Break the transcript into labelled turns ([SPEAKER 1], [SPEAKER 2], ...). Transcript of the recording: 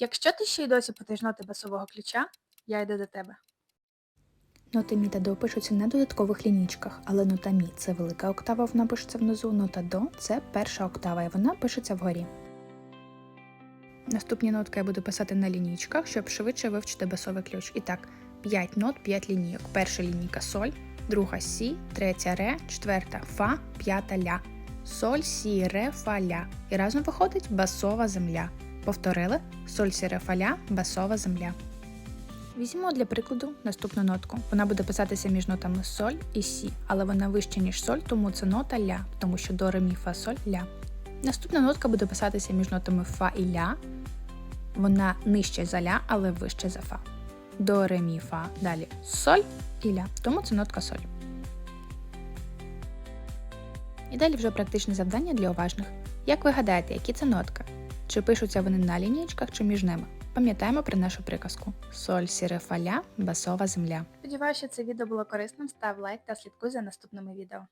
[SPEAKER 1] Якщо ти ще й досі потиш ноти басового ключа, я йду до тебе.
[SPEAKER 2] Ноти мі та до пишуться на додаткових лінійках, але нота мі це велика октава, вона пишеться внизу, нота до це перша октава, і вона пишеться вгорі. Наступні нотки я буду писати на лінійках, щоб швидше вивчити басовий ключ. І так, 5 нот, 5 лінійок. Перша лінійка соль, друга сі, третя ре, четверта фа, п'ята ля. Соль, сі, ре, фа, ля. І разом виходить басова земля. Повторили соль, сі, ля, басова земля. Візьмемо для прикладу наступну нотку. Вона буде писатися між нотами соль і сі, але вона вища, ніж соль, тому це нота ля, тому що до ре, мі, фа, соль, ля. Наступна нотка буде писатися між нотами фа і ля. Вона нижче за ля, але вище за фа. До ре, мі, фа, далі соль і ля, тому це нотка соль. І далі вже практичне завдання для уважних. Як ви гадаєте, які це нотки? Чи пишуться вони на лінійках чи між ними? Пам'ятаємо про нашу приказку: соль, сіре фаля, басова земля.
[SPEAKER 1] Сподіваюся, це відео було корисним. Став лайк та слідкуй за наступними відео.